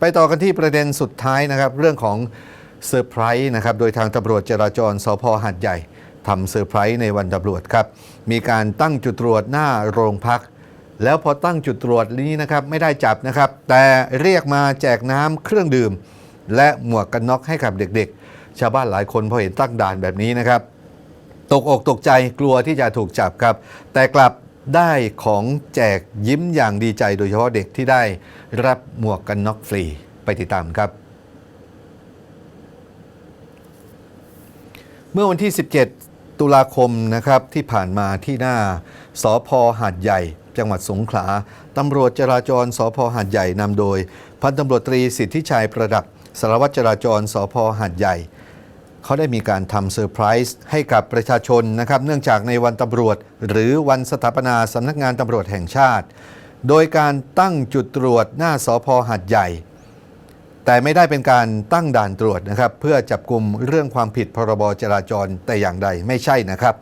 ไปต่อกันที่ประเด็นสุดท้ายนะครับ เรื่องของเซอร์ไพรส์นะครับ โดยทางตำรวจจราจรสพหัดใหญ่ทำเซอร์ไพรส์ในวันตำรวจครับ มีการตั้งจุดตรวจหน้าโรงพัก แล้วพอตั้งจุดตรวจนี้นะครับไม่ได้จับนะครับ แต่เรียกมาแจกน้ำเครื่องดื่ม และหมวกกันน็อกให้กับเด็กๆ ชาวบ้านหลายคนพอเห็นตั้งด่านแบบนี้นะครับ ตกอกตกใจกลัวที่จะถูกจับครับ แต่กลับ ได้ของแจกยิ้มอย่างดีใจโดยเฉพาะเด็กที่ได้รับหมวกกันน็อกฟรีไปติดตามครับ เมื่อวันที่ 17 ตุลาคมนะครับที่ผ่านมาที่หน้าสอพหาดใหญ่ จังหวัดสงขลาตำรวจจราจรสพหาดใหญ่นำโดย พันตำรวจตรีสิทธิชัยประดับสารวัตรจราจรสพหาดใหญ่ เขาได้มีการทำเซอร์ไพรส์ให้กับประชาชนนะครับ เนื่องจากในวันตำรวจ หรือวันสถาปนาสำนักงานตำรวจแห่งชาติ โดยการตั้งจุดตรวจหน้าสพหัดใหญ่ แต่ไม่ได้เป็นการตั้งด่านตรวจนะครับ เพื่อจับกลุ่มเรื่องความผิดพรบจราจรแต่อย่างใดไม่ใช่นะครับ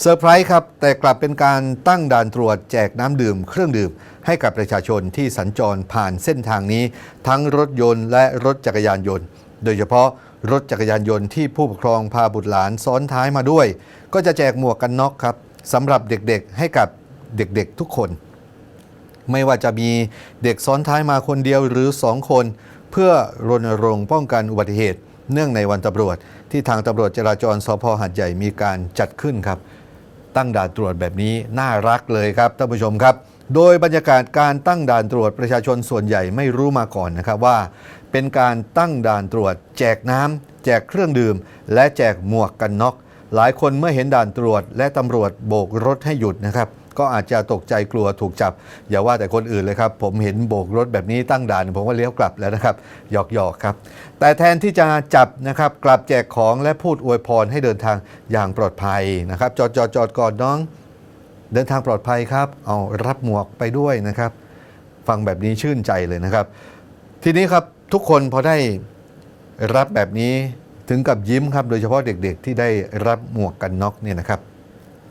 เซอร์ไพรส์ครับ แต่กลับเป็นการตั้งด่านตรวจแจกน้ำดื่ม เครื่องดื่ม ให้กับประชาชนที่สัญจรผ่านเส้นทางนี้ ทั้งรถยนต์และรถจักรยานยนต์ โดยเฉพาะ รถจักรยานยนต์ที่ผู้ปกครองพาบุตรหลานซ้อนท้ายมาด้วย ก็จะแจกหมวกกันน็อกครับสำหรับเด็กๆให้กับเด็กๆทุกคน ไม่ว่าจะมีเด็กซ้อนท้ายมาคนเดียวหรือ2คน เพื่อรณรงค์ป้องกันอุบัติเหตุ เนื่องในวันตำรวจ ที่ทางตำรวจจราจรสพหัดใหญ่มีการจัดขึ้นครับ ตั้งด่านตรวจแบบนี้น่ารักเลยครับท่านผู้ชมครับ โดยบรรยากาศการตั้งด่านตรวจประชาชนส่วนใหญ่ไม่รู้มาก่อนนะครับว่า เป็นการตั้งด่านตรวจ แจกน้ำแจกเครื่องดื่ม และแจกหมวกกันน็อก หลายคนเมื่อเห็นด่านตรวจ และตำรวจโบกรถให้หยุดนะครับ ก็อาจจะตกใจกลัวถูกจับ อย่าว่าแต่คนอื่นเลยครับ ผมเห็นโบกรถแบบนี้ตั้งด่านผมก็เลี้ยวกลับแล้วนะครับหยอกหยอกๆครับ แต่แทนที่จะจับนะครับกลับแจกของและพูดอวยพรให้เดินทางอย่างปลอดภัยนะครับ จอดจอดจอดก่อนน้อง เดินทางปลอดภัยครับ เอารับหมวกไปด้วยนะครับ ฟังแบบนี้ชื่นใจเลยนะครับ ทีนี้ครับทุกคนพอได้รับแบบนี้ถึงกับยิ้มครับ โดยเฉพาะเด็กๆ ที่ได้รับหมวกกันน็อกเนี่ยนะครับ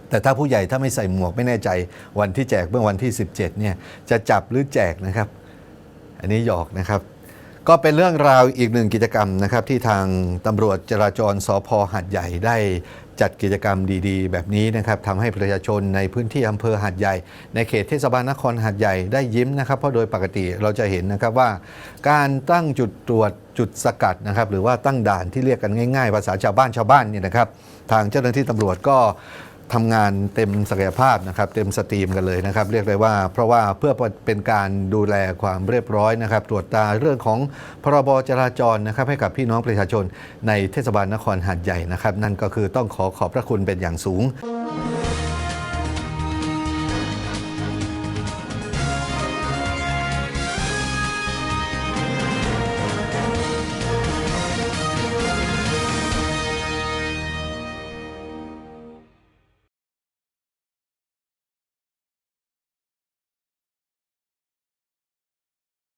แต่ถ้าผู้ใหญ่ถ้าไม่ใส่หมวกไม่แน่ใจวันที่แจกเมื่อวันที่ 17เนี่ยจะจับหรือแจกนะครับ อันนี้หยอกนะครับ ก็เป็นเรื่องราวอีกหนึ่งกิจกรรมนะครับที่ทางตำรวจจราจรสพหัดใหญ่ได้จัดกิจกรรมดีๆ แบบนี้นะครับทำให้ประชาชนในพื้นที่อำเภอหัดใหญ่ ในเขตเทศบาลนครหัดใหญ่ได้ยิ้มนะครับ เพราะโดยปกติเราจะเห็นนะครับว่า การตั้งจุดตรวจจุดสกัดนะครับ หรือว่าตั้งด่านที่เรียกกันง่าย ๆ ภาษาชาวบ้านชาวบ้านเนี่ยนะครับ ทางเจ้าหน้าที่ตำรวจก็ ทำงานเต็มศักยภาพนะครับเต็มสตรีมกันเลยนะครับ เรียกได้ว่า เพราะว่าเพื่อเป็นการดูแลความเรียบร้อยนะครับ ตรวจตราเรื่องของพรบจราจรนะครับให้กับพี่น้องประชาชนในเทศบาลนครหาดใหญ่นะครับ นั่นก็คือต้องขอขอบพระคุณเป็นอย่างสูง